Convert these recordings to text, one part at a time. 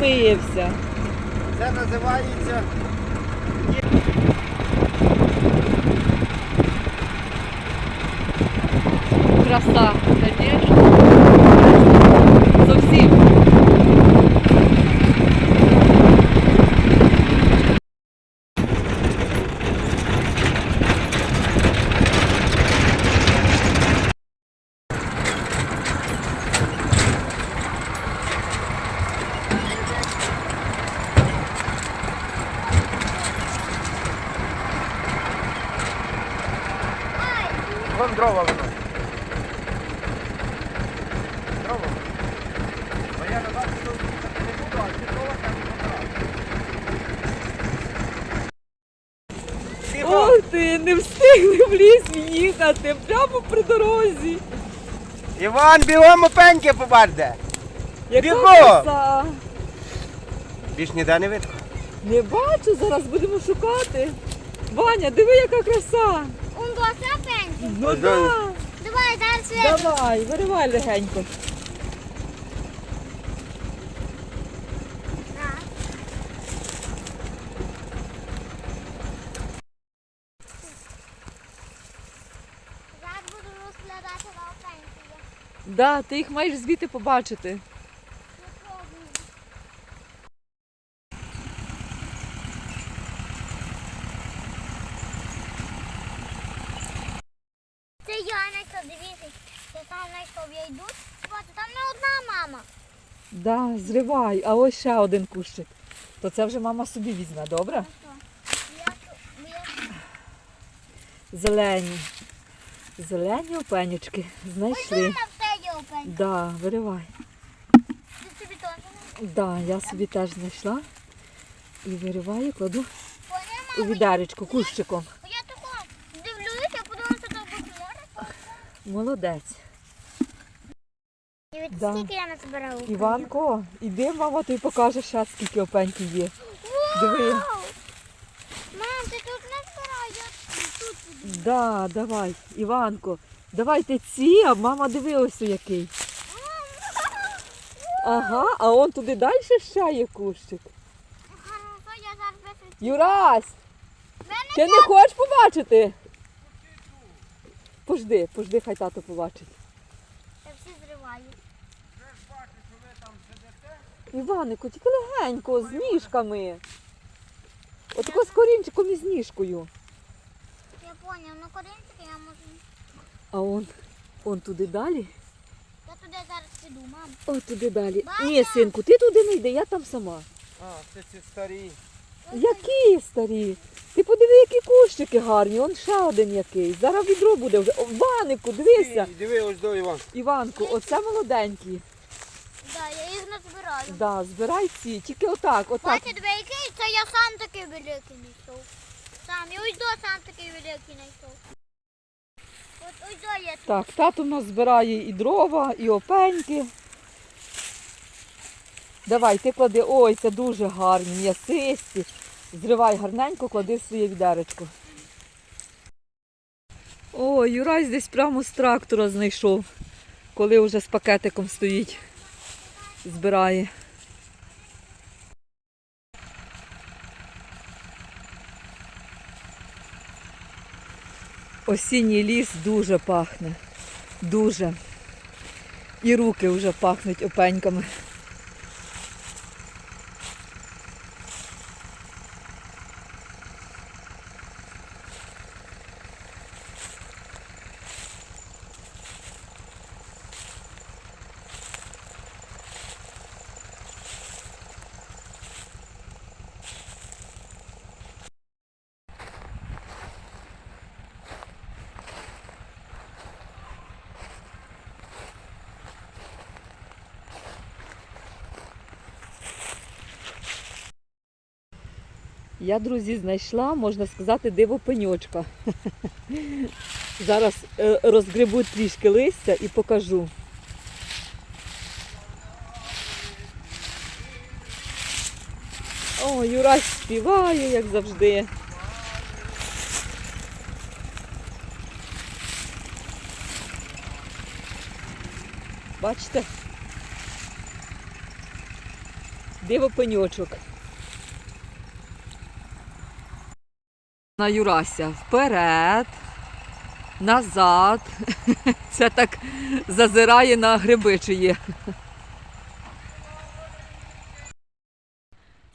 втомився. Це називається Краса, конечно. Зовсім. вон дрова воно. Дрова. Бо я на вас що не буду, а ці дрова там забрав. Ох ти, не встигли в ліс їхати, прямо при дорозі. Іван, бігом опеньки побарде. Біго! Бігом! краса. Більш ніде не видно. Не бачу, зараз будемо шукати. Ваня, диви, яка краса. Он до сапеньки. Ну Ось да. Давай, зараз я. Давай, виривай легенько. Зараз буду розглядати на пенсію. Да, ти їх маєш звідти побачити. Це я знайшов, дивіться. Я там знайшов, я йду. Бачу, там не одна мама. Да, зривай, а ось ще один кущик. То це вже мама собі візьме, добре? Зелені. Зелені опенючки. Ось Знайшли. Опеньки. Да, виривай. Ти собі теж Да, я собі теж знайшла. І вириваю, кладу у мама? кущиком. Я тако дивлюся, подивимося, там буде море. Молодець. Дивіться, Да. скільки я назбирала. Іванко, іди, мама, тобі покаже ще, скільки опеньків є. Диви. Мам, ти тут не збирай, я тут. Да, давай, Іванко, давайте ці, а мама диви ось у який. Ага, а он туди далі ще є кущик. Юрась, ти не хочеш побачити? Пожди, пожди, хай тато побачить. я всі зриваю. Іванику, тільки легенько, з ніжками. Отако з корінчиком і з ніжкою. Я поняв, ну корінчики я можу. А он, он туди далі. Я туди зараз піду, мам. О, туди далі. Баба! Ні, синку, ти туди не йди, я там сама. А, це ці старі. Які старі? Ти подиви, які кущики гарні, он ще один який. Зараз відро буде вже. О, Ванику, дивися. Ій, Диви, ось до Іван. Іванку, оце молоденькі. Да, я їх не збираю. Да, збирай ці, тільки отак, отак. Бачите, який? Це я сам такий великий знайшов. Сам, я ось до сам такий великий знайшов. Так, тато у нас збирає і дрова, і опеньки. Давай, ти клади, ой, це дуже гарні, м'ясисті. Зривай гарненько, клади в своє відеречко. О, Юрась десь прямо з трактора знайшов, коли вже з пакетиком стоїть. Збирає. Осінній ліс дуже пахне. Дуже. І руки вже пахнуть опеньками. Я, друзі, знайшла, можна сказати, диво пеньочка. Зараз е, розгребу трішки листя і покажу. О, Юрась співає, як завжди. Бачите? Диво пеньочок. На Юрася. Вперед, назад. Це так зазирає на гриби чи є.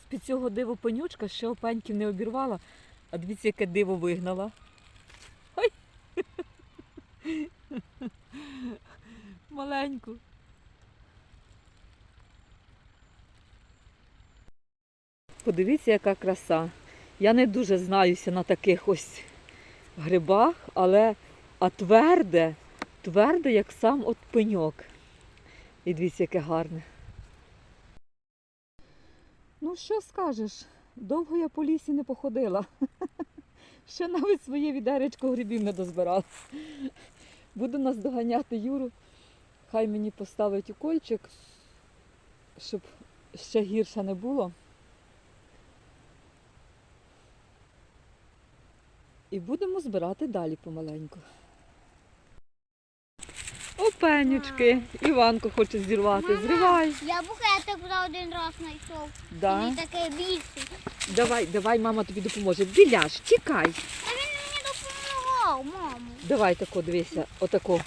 З-під цього диво пеньочка ще опеньків не обірвала, а дивіться, яке диво вигнала. Ой. Маленьку. Подивіться, яка краса. Я не дуже знаюся на таких ось грибах, але а тверде, тверде, як сам от пеньок. І дивіться, яке гарне. Ну, що скажеш? Довго я по лісі не походила. Ще навіть своє відеречко грибів не дозбирала. Буду наздоганяти Юру. Хай мені поставить укольчик, щоб ще гірше не було. І будемо збирати далі помаленьку. Опенючки. Іванко хоче зірвати. Мама. Зривай. Я букетик вже один раз знайшов. Да. Він такий більший. Давай, давай, мама тобі допоможе. Біляш, тікай. Та він мені допомагав, мамо. Давай тако, дивися, отако.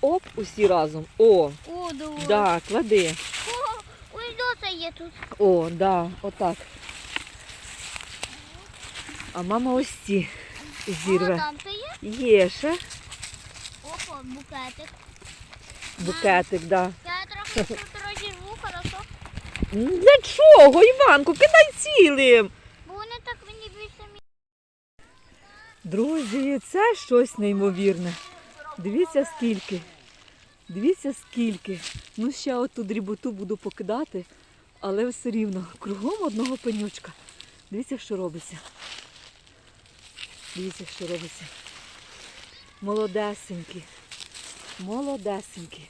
Оп, усі разом. О, О, давай. да, клади. О, ось доса є тут. О, да, отак. А мама ось ці О, зірве. там є. Є ще Опа, букетик. букетик, да. Я трохи тут розірву, хорошо? М, Для чого, Іванку? Кидай цілим. Бо вони так мені більше мі... Друзі, це щось неймовірне. Дивіться скільки. Дивіться скільки. Ну ще оту дріботу буду покидати, але все рівно кругом одного пенючка. Дивіться, що робиться. Дивіться, що робиться. Молодесенькі. Молодесенькі.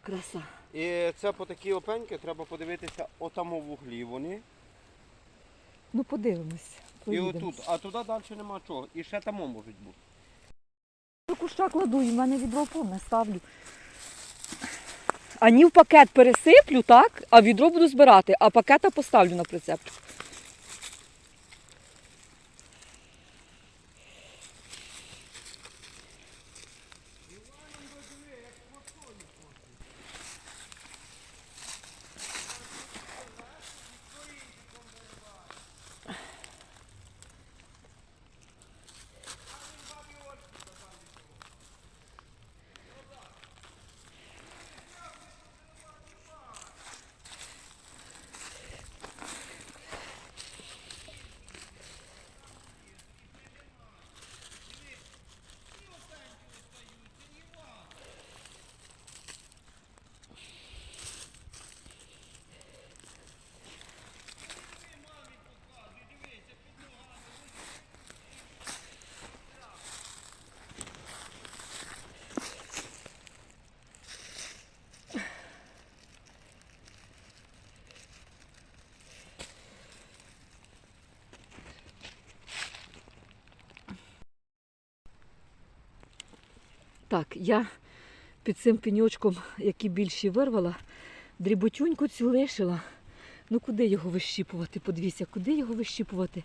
Краса. І це по такій опеньки треба подивитися отамо в углі вони. Ну подивимось. І отут, а туди далі нема чого. І ще тамо можуть бути. До куща кладу, і в мене відро повне ставлю. Ані в пакет пересиплю, так, а відро буду збирати, а пакета поставлю на прицеп. Так, я під цим пеньочком, який більші вирвала, дріботюньку цю лишила. Ну куди його вищіпувати? Подивіться, куди його вищіпувати?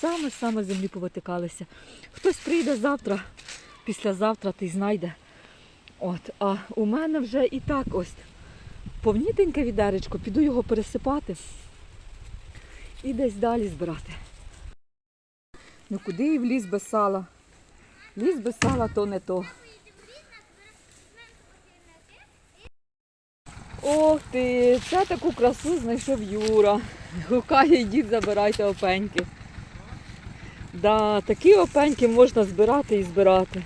Саме-саме землі повитикалися. Хтось прийде завтра, післязавтра ти знайде. От, а у мене вже і так ось повнітеньке відеречко, піду його пересипати і десь далі збирати. Ну куди і в ліс без сала? Ліс без сала то не то. Ох ти, це таку красу знайшов Юра. Гукає, йдіть, забирайте опеньки. Да, такі опеньки можна збирати і збирати.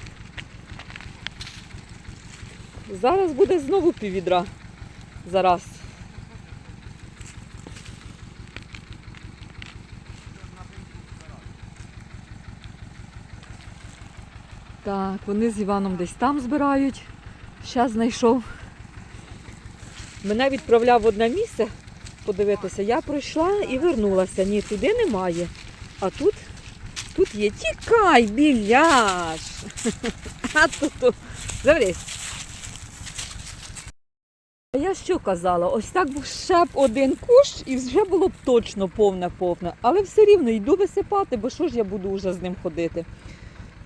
Зараз буде знову піввідра. Зараз. Так, вони з Іваном десь там збирають. Зараз знайшов. Мене відправляв в одне місце подивитися. Я пройшла і вернулася. Ні, туди немає. А тут, тут є. Тікай, біляш. А тут. Заврись. А я що казала? Ось так був ще б один кущ і вже було б точно повне-повне. Але все рівно йду висипати, бо що ж я буду вже з ним ходити.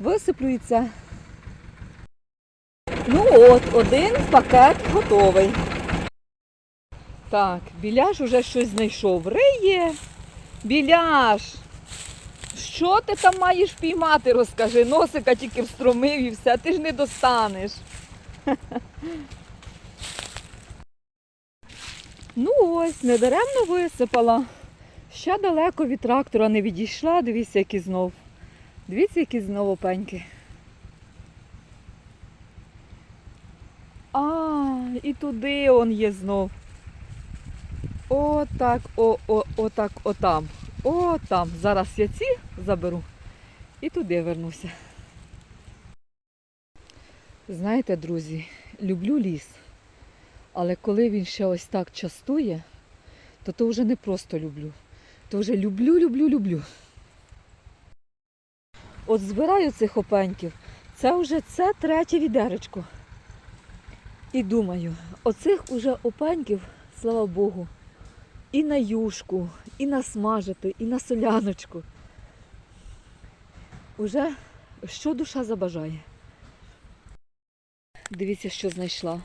Висиплю і це. Ну от, один пакет готовий. Так, біляш уже щось знайшов. Риє. Біляш. Що ти там маєш піймати, розкажи. Носика тільки встромив і все, ти ж не достанеш. Ну ось, недаремно висипала. Ще далеко від трактора не відійшла, дивіться, які знов. Дивіться, які знов опеньки. А, і туди он є знов. Отак, о, о, отак, отам. О, там. Зараз я ці заберу і туди вернуся. Знаєте, друзі, люблю ліс. Але коли він ще ось так частує, то то вже не просто люблю. То вже люблю, люблю, люблю. От збираю цих опеньків, це вже це третє відеречко. І думаю, оцих уже опеньків, слава Богу, і на юшку, і на смажити, і на соляночку. Уже що душа забажає. Дивіться, що знайшла.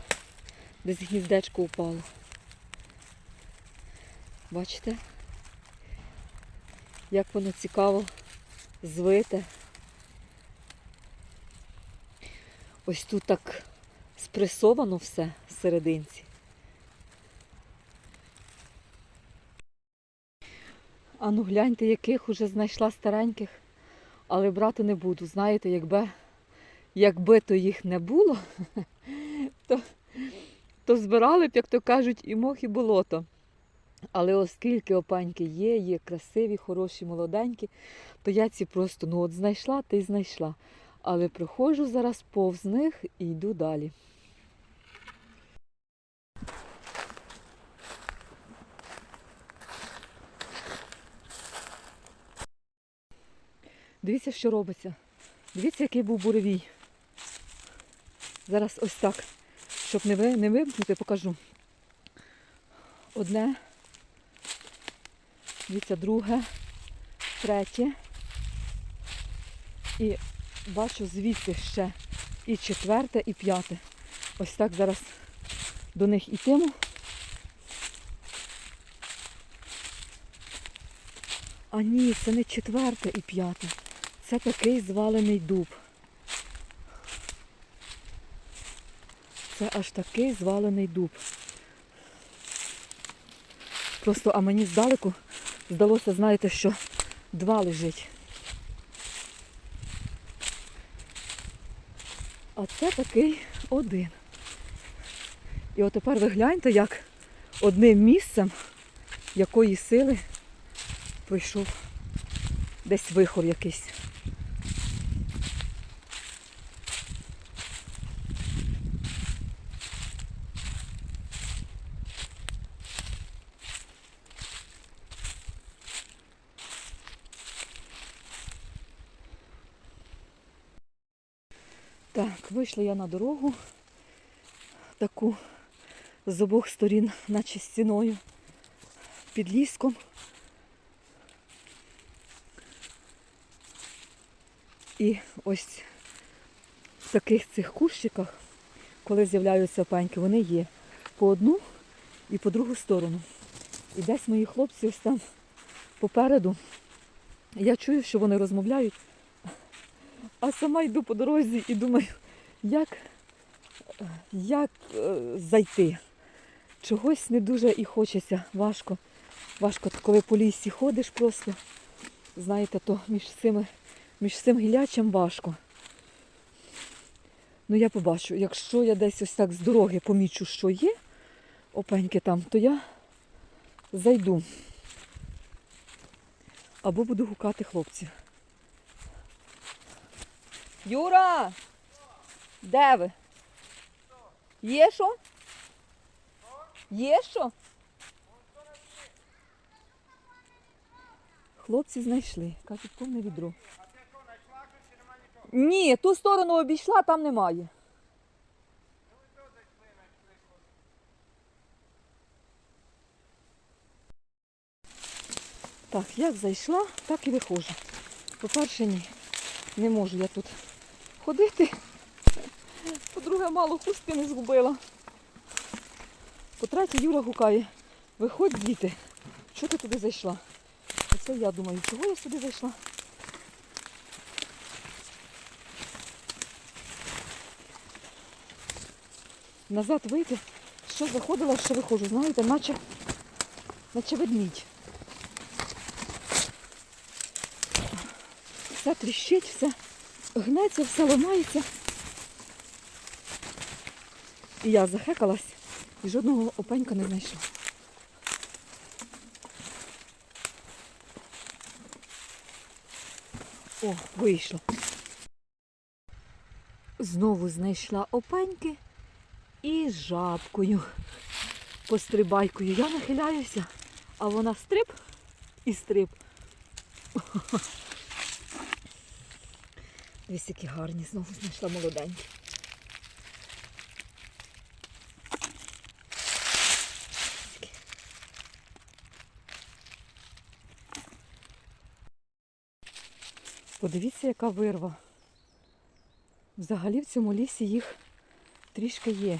Десь гніздечко упало. Бачите? Як воно цікаво звите. Ось тут так спресовано все всерединці. А ну гляньте, яких уже знайшла стареньких, але брати не буду. Знаєте, якби, якби то їх не було, то то збирали б, як то кажуть, і мох, і болото. Але оскільки опаньки є, є красиві, хороші, молоденькі, то я ці просто ну от знайшла та й знайшла. Але приходжу зараз повз них і йду далі. Дивіться, що робиться. Дивіться, який був буревій. Зараз ось так. Щоб не, ви, не вимкнути, покажу. Одне, дивіться, друге, третє. І бачу звідси ще і четверте, і п'яте. Ось так зараз до них ітиму. А ні, це не четверте і п'яте. Це такий звалений дуб. Це аж такий звалений дуб. Просто, а мені здалеку здалося, знаєте, що два лежить. А це такий один. І от тепер ви гляньте, як одним місцем якої сили пройшов десь вихор якийсь. Так, вийшла я на дорогу, таку з обох сторін, наче стіною, під ліском. І ось в таких цих кущиках, коли з'являються паньки, вони є по одну і по другу сторону. І десь мої хлопці ось там попереду. Я чую, що вони розмовляють, а сама йду по дорозі і думаю, як, як е, зайти. Чогось не дуже і хочеться. Важко. Важко, коли по лісі ходиш просто. Знаєте, то між цими, між цим гілячем важко. Ну я побачу, якщо я десь ось так з дороги помічу, що є, опеньки там, то я зайду. Або буду гукати хлопців. Юра! Де ви? Є що? Є що? Хлопці знайшли. Кажуть, повне відро. Ні, ту сторону обійшла, там немає. Так, як зайшла, так і виходжу. По-перше, ні. Не можу я тут ходити. По-друге, мало хустки не згубила. По-третє, Юра гукає. Виходь діти. Що ти туди зайшла? Оце я думаю, чого я сюди зайшла? Назад вийти, що заходила, що виходжу, знаєте, наче, наче ведмідь. Все тріщить, все гнеться, все ламається. І я захекалась і жодного опенька не знайшла. О, вийшло. Знову знайшла опеньки і жабкою, пострибайкою. Я нахиляюся, а вона стриб і стриб. Дивись, які гарні, знову знайшла молоденькі. Подивіться, яка вирва. Взагалі в цьому лісі їх трішки є.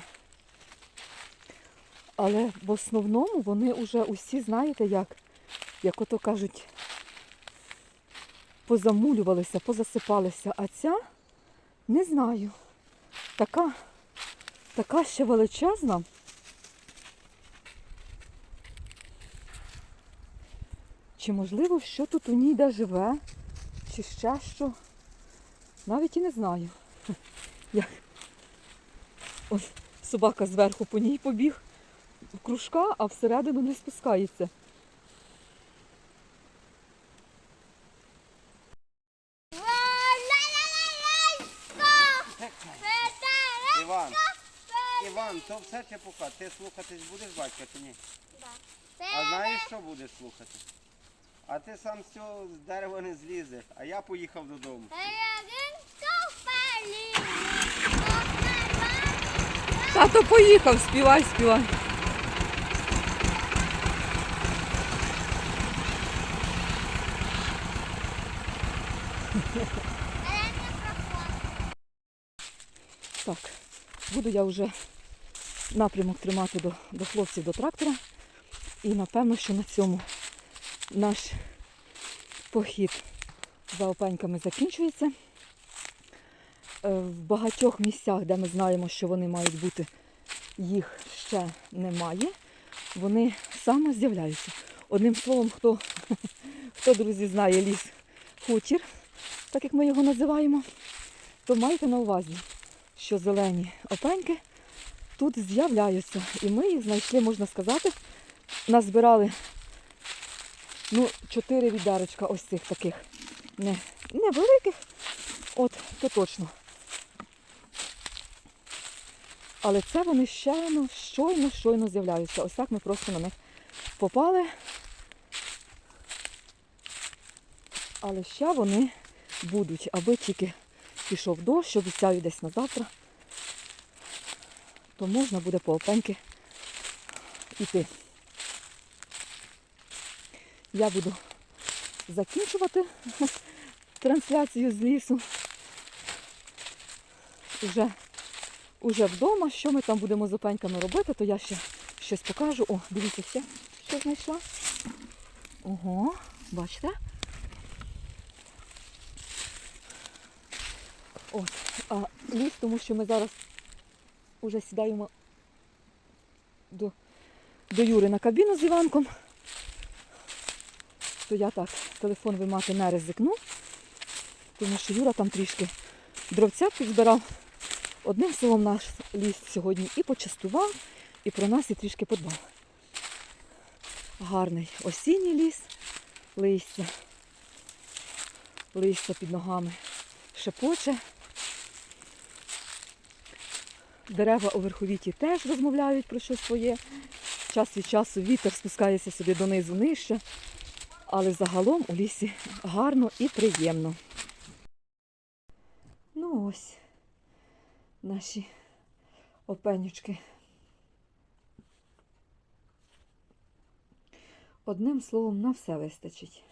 Але в основному вони вже усі, знаєте, як, як ото кажуть, позамулювалися, позасипалися. А ця не знаю. Така, така ще величезна. Чи можливо, що тут у ній де живе, чи ще що. Навіть і не знаю. Як Ось собака зверху по ній побіг в кружка, а всередину не спускається. Іван, Іван, то все чепуха. Ти слухатись будеш батька чи ні? А знаєш, що будеш слухати? А ти сам з цього з дерева не злізеш, а я поїхав додому. Тато поїхав, співай, співай. Так, буду я вже напрямок тримати до, до хлопців до трактора. І напевно, що на цьому наш похід за опеньками закінчується. Е, В багатьох місцях, де ми знаємо, що вони мають бути, їх ще немає. Вони саме з'являються. Одним словом, хто, хто друзі, знає ліс хутір, так як ми його називаємо, то майте на увазі, що зелені опеньки тут з'являються. І ми їх знайшли, можна сказати, назбирали ну, чотири відерочка ось цих таких не, невеликих. От, то точно. Але це вони ну, щойно, щойно з'являються. Ось так ми просто на них попали. Але ще вони будуть, аби тільки пішов дощ, обіцяю десь на завтра, то можна буде по опеньки йти. Я буду закінчувати трансляцію з лісу. Уже, уже вдома, що ми там будемо з опеньками робити, то я ще щось покажу. О, дивіться ще, що знайшла. Ого, бачите? От, а ліс, тому що ми зараз уже сідаємо до, до Юри на кабіну з Іванком. То я так телефон виймати не ризикну, тому що Юра там трішки дровця підзбирав. Одним словом, наш ліс сьогодні і почастував, і про нас і трішки подбав. Гарний осінній ліс, листя. Листя під ногами шепоче. Дерева у верховіті теж розмовляють про щось своє. Час від часу вітер спускається собі донизу нижче. Але загалом у лісі гарно і приємно. Ну ось наші опенючки. Одним словом, на все вистачить.